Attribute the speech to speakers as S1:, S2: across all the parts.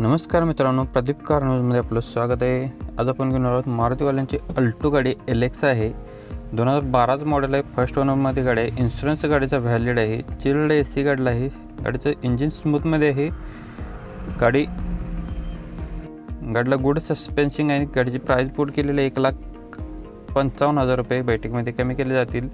S1: नमस्कार मित्रांनो प्रदीप कार न्यूजमध्ये आपलं स्वागत आहे. आज आपण घेऊन आहोत मारुतीवाल्यांची अल्टो गाडी एलेक्स आहे. दोन हजार बाराचं मॉडेल आहे. फर्स्ट ओनरमध्ये गाडी आहे. इन्शुरन्स गाडीचा व्हॅलिड आहे. चिल्ड ए सी गाडीला आहे. गाडीचं इंजिन स्मूथमध्ये आहे. गाडी गाडीला गुड सस्पेन्सिंग आहे. गाडीची प्राईस बोर्ड केलेली आहे एक लाख पंचावन्न हजार रुपये. बैठकमध्ये कमी केले जातील.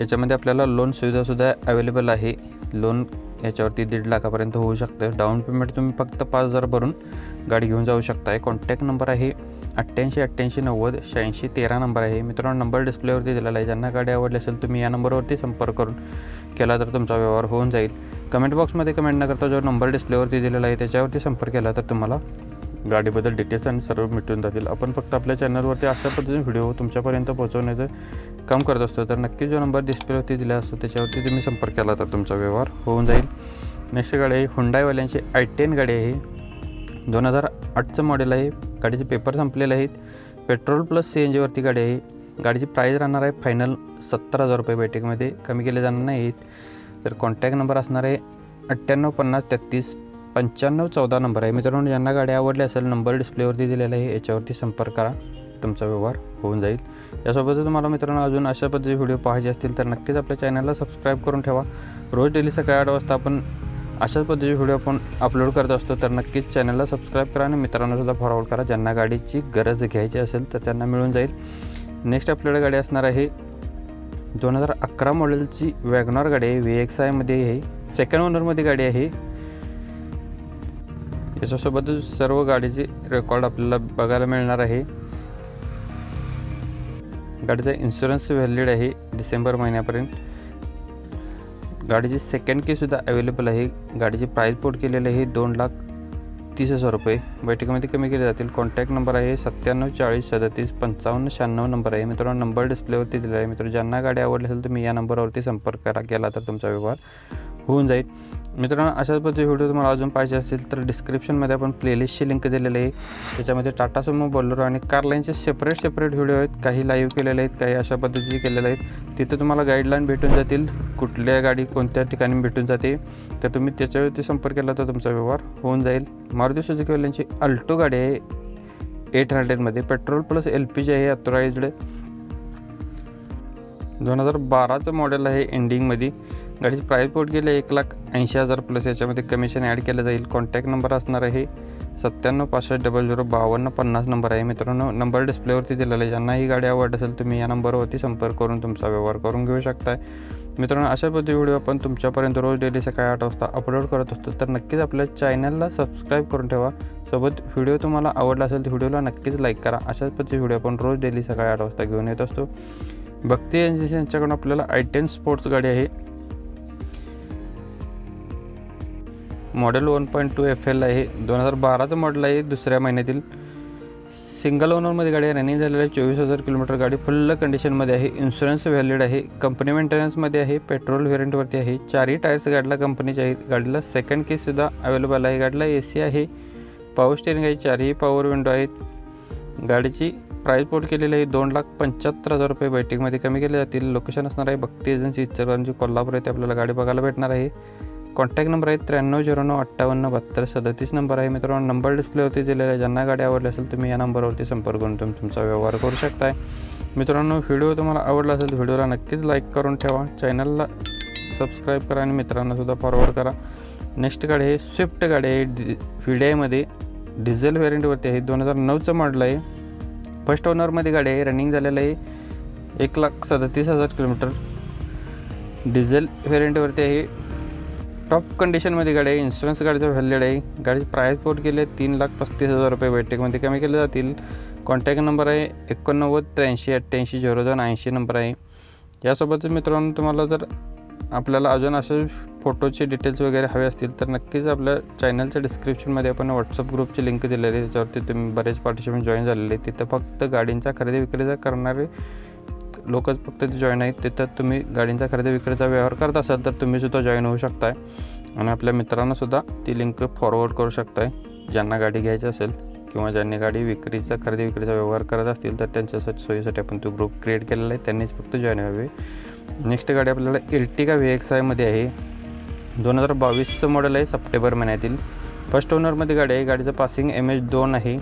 S1: याच्यामध्ये आपल्याला लोन सुविधासुद्धा अवेलेबल आहे. लोन याच्यावरती दीड लाखापर्यंत होऊ शकतं. डाऊन पेमेंट तुम्ही फक्त पाच हजार भरून गाडी घेऊन जाऊ शकताय. कॉन्टॅक्ट नंबर आहे अठ्ठ्याऐंशी अठ्ठ्याऐंशी नव्वद शहाऐंशी तेरा नंबर आहे. मित्रांनो नंबर डिस्प्लेवरती दिलेला आहे. ज्यांना गाडी आवडली असेल तुम्ही या नंबरवरती संपर्क करून केला तर तुमचा व्यवहार होऊन जाईल. कमेंट बॉक्समध्ये कमेंट न करता जो नंबर डिस्प्लेवरती दिलेला आहे त्याच्यावरती संपर्क केला तर तुम्हाला गाडीबद्दल डिटेल्स आणि सर्व मिटून जातील. आपण फक्त आपल्या चॅनलवरती अशा पद्धतीने व्हिडिओ तुमच्यापर्यंत पोहोचवण्याचं काम करत असतो. तर नक्की जो नंबर डिस्प्लेवरती दिला असतो त्याच्यावरती तुम्ही संपर्क केला तर तुमचा व्यवहार होऊन जाईल. नेक्स्ट गाडी आहे हुंडाईवाल्यांची आय टेन गाडी आहे. दोन हजार आठचं मॉडेल आहे. गाडीचे पेपर संपलेले आहेत. पेट्रोल प्लस सी एन जीवरती गाडी आहे. गाडीची प्राईस राहणार आहे फायनल सत्तर हजार रुपये बैठकीमध्ये कमी केले जाणार नाहीत. तर कॉन्टॅक्ट नंबर असणार आहे अठ्ठ्याण्णव पन्नास तेहतीस पंच्याण्णव चौदा नंबर आहे. मित्रांनो ज्यांना गाडी आवडली असेल नंबर डिस्प्लेवरती दिलेला आहे याच्यावरती संपर्क करा. तुमचा व्यवहार होऊन जाईल. यासोबतच तुम्हाला मित्रांनो अजून अशा पद्धतीचे व्हिडिओ पाहायचे असतील तर नक्कीच आपल्या चॅनलला सबस्क्राईब करून ठेवा. रोज डेली सकाळी आठ वाजता आपण अशाच पद्धतीचे व्हिडिओ आपण अपलोड करत असतो तर नक्कीच चॅनलला सबस्क्राईब करा आणि मित्रांनासुद्धा फॉरवर्ड करा. ज्यांना गाडीची गरज घ्यायची असेल तर त्यांना मिळून जाईल. नेक्स्ट आपल्याकडे गाडी असणार आहे. दोन हजार अकरा मॉडेलची वॅगनॉर गाडी आहे. व्ही एक्स आयमध्ये आहे. सेकंड ओनरमध्ये गाडी आहे. त्याच्यासोबतच सर्व गाडीचे रेकॉर्ड आपल्याला बघायला मिळणार आहे. गाडीचा इन्शुरन्स व्हॅलिड आहे डिसेंबर महिन्यापर्यंत. गाडीची सेकंड कीसुद्धा अवेलेबल आहे. गाडीची प्राईस पोर्ट केलेली आहे दोन लाख तीस हजार रुपये. बैठकीमध्ये कमी केले जातील. कॉन्टॅक्ट नंबर आहे सत्त्याण्णव चाळीस सदतीस पंचावन्न शहाण्णव नंबर आहे. मित्रांनो नंबर डिस्प्लेवरती दिलेला आहे. मित्रांनो ज्यांना गाडी आवडली असेल तुम्ही या नंबरवरती संपर्क करा. केला तर तुमचा व्यवहार होऊन जाईल. मित्रांनो अशाच पद्धती व्हिडिओ तुम्हाला अजून पाहिजे असेल तर डिस्क्रिप्शनमध्ये आपण प्लेलिस्टची लिंक दिलेली आहे. त्याच्यामध्ये टाटा सुमो बोलरो आणि कार लाईनचे सेपरेट सेपरेट व्हिडिओ आहेत. काही लाईव्ह केलेले आहेत काही अशा पद्धतीचे केलेले आहेत. तिथे तुम्हाला गाईडलाईन भेटून जातील कुठल्या गाडी कोणत्या ठिकाणी भेटून जाते. तर तुम्ही त्याच्यावरती संपर्क केला तर तुमचा व्यवहार होऊन जाईल. मारुती सुजुकीवाल्यांची अल्टो गाडी आहे. Eight हंड्रेडमध्ये petrol plus L P G आहे अथोराइज्ड दोन हजार बाराचं मॉडेल आहे एंडिंगमध्ये गाडीची प्राईस बोर्ड गेले एक लाख ऐंशी हजार प्लस याच्यामध्ये कमिशन ॲड केलं जाईल. कॉन्टॅक्ट नंबर असणार आहे सत्त्याण्णव पासष्ट डबल झिरो बावन्न पन्नास नंबर आहे. मित्रांनो नंबर डिस्प्लेवरती दिलेला आहे. ज्यांना ही गाडी आवडत असेल तुम्ही या नंबरवरती संपर्क करून तुमचा व्यवहार करून घेऊ शकताय. मित्रांनो अशा पद्धती व्हिडिओ आपण तुमच्यापर्यंत रोज डेली सकाळी आठ वाजता अपलोड करत असतो तर नक्कीच आपल्या चॅनलला सबस्क्राईब करून ठेवा. सोबत व्हिडिओ तुम्हाला आवडला असेल तर व्हिडिओला नक्कीच लाईक करा. अशाच पद्धती व्हिडिओ आपण रोज डेली सकाळी आठ वाजता घेऊन येत असतो. भक्ती एजन्सी यांच्याकडून आपल्याला आय टेन स्पोर्ट्स गाडी आहे. Model one point two F L आहे. दोन हजार बाराचं मॉडेल आहे दुसऱ्या महिन्यातील. सिंगल ओनरमध्ये गाडी रनिंग झालेली आहे. चोवीस हजार किलोमीटर गाडी फुल्ल कंडिशनमध्ये आहे. इन्शुरन्स व्हॅलिड आहे. कंपनी मेंटेनन्समध्ये आहे. पेट्रोल व्हेरियंटवरती आहे. चारही टायर्स गाडीला कंपनीचे आहेत. गाडीला सेकंड केससुद्धा अवेलेबल आहे. गाडीला ए सी आहे. पॉवर स्टेरिंग आहे. चारही पॉवर विंडो आहेत. गाडीची प्राईस पोट केलेली आहे. दोन लाख पंच्याहत्तर हजार रुपये बैठकमध्ये कमी केले जातील. लोकेशन असणार आहे. भक्ती एजन्सी इचलकरंजी कोल्हापूर येथे आपल्याला गाडी बघायला भेटणार आहे. कॉन्टॅक्ट नंबर आहे त्र्याण्णव झिरो नऊ अठ्ठावन्न बहात्तर सदतीस नंबर आहे मित्रांनो. नंबर डिस्प्लेवरती दिलेला आहे ज्यांना गाडी आवडली असेल तुम्ही या नंबरवरती संपर्क करून तुम्ही तुमचा व्यवहार करू शकताय. मित्रांनो व्हिडिओ तुम्हाला आवडला असेल तर व्हिडिओला नक्कीच लाईक करून ठेवा. चॅनलला सबस्क्राईब करा आणि मित्रांनासुद्धा फॉरवर्ड करा. नेक्स्ट गाडी आहे स्विफ्ट गाडी आहे. डि व्हिडिआयमध्ये डिझेल व्हेरियंटवरती आहे. दोन हजार नऊचं मॉडल आहे. फर्स्ट ओनरमध्ये गाडी आहे. रनिंग झालेलं आहे. एक लाख सदतीस हजार किलोमीटर. डिझेल व्हेरियंटवरती आहे. टॉप कंडिशनमध्ये गाडी आहे इन्शुरन्स गाडीचं व्हॅल्यूड आहे. गाडीचे प्राईस पोर्ट केले तीन लाख पस्तीस हजार रुपये बैठकमध्ये म्हणजे कमी केले जातील. कॉन्टॅक्ट नंबर आहे एकोणनव्वद त्र्याऐंशी अठ्ठ्याऐंशी झिरो दोन ऐंशी नंबर आहे. यासोबतच मित्रांनो तुम्हाला जर आपल्याला अजून असे फोटोचे डिटेल्स वगैरे हवे असतील तर नक्कीच आपल्या चॅनलच्या डिस्क्रिप्शनमध्ये आपण व्हॉट्सअप ग्रुपची लिंक दिलेली आहे. त्याच्यावरती तुम्ही बरेच पार्टिसिपेंट जॉईन झालेले तिथं फक्त गाडींचा खरेदी विक्रीचा करणारे लोकच फक्त ते जॉईन आहेत तिथं तुम्ही गाडींचा खरेदी विक्रीचा व्यवहार करत असाल तर तुम्हीसुद्धा जॉईन होऊ शकताय. आणि आपल्या मित्रांनासुद्धा ती लिंक फॉरवर्ड करू शकताय. ज्यांना गाडी घ्यायची असेल किंवा ज्यांनी गाडी विक्रीचा खरेदी विक्रीचा व्यवहार करत असतील तर त्यांच्यासाठी सोयीसाठी आपण तो ग्रुप क्रिएट केलेला आहे. त्यांनीच फक्त जॉईन व्हावे. नेक्स्ट गाडी आपल्याला इर्टिगा व्ही एक्स आयमध्ये आहे. दोन हजार बावीसचं मॉडेल आहे सप्टेंबर महिन्यातील. फर्स्ट ओनरमध्ये गाडी आहे. गाडीचं पासिंग एम एच दोन आहे.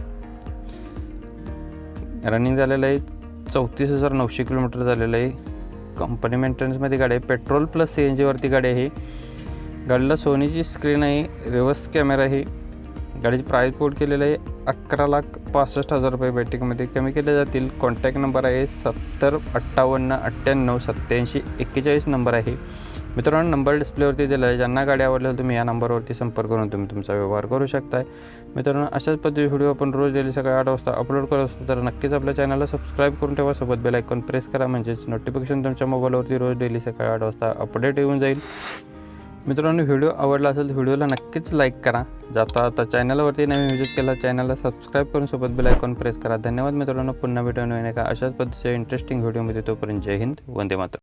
S1: रनिंग झालेलं आहे. चौतीस हजार नऊशे किलोमीटर झालेलं आहे. कंपनी मेंटेनन्समध्ये गाडी आहे. पेट्रोल प्लस सी एन जीवरती गाडी आहे. गाडीला सोनीची स्क्रीन आहे. रिव्हर्स कॅमेरा आहे. गाडीची प्राईस पोर्ट केलेलं आहे. अकरा लाख पासष्ट हजार रुपये बॅटिंगमध्ये कमी केले जातील. कॉन्टॅक्ट नंबर आहे सत्तर अठ्ठावन्न अठ्ठ्याण्णव सत्त्याऐंशी. एक्केचाळीस नंबर आहे. मित्रांनो नंबर डिस्प्लेवरती दिला आहे. ज्यांना गाडी आवडल्या तुम्ही या नंबरवरती संपर्क करून तुम्ही तुमचा व्यवहार करू शकताय. मित्रांनो अशाच पद्धती व्हिडिओ आपण रोज डेली सकाळी आठ वाजता अपलोड करत असतो तर नक्कीच आपल्या चॅनलला सबस्क्राईब करून ठेवा. सोबत बेल आयकॉन प्रेस करा म्हणजेच नोटिफिकेशन तुमच्या मोबाईलवरती रोज डेली सकाळी आठ वाजता अपडेट येऊन जाईल. मित्रांनो व्हिडिओ आवडला असेल तर व्हिडिओला नक्कीच लाईक करा. जाता आता चॅनलवरती नवीन व्हिजिट केला चॅनलला सबस्क्राईब करून सोबत बेल आयकॉन प्रेस करा. धन्यवाद मित्रांनो पुन्हा भेटून का अशाच पद्धतीच्या इंटरेस्टिंग व्हिडिओमध्ये तोपर्यंत जय हिंद वंदे मात्र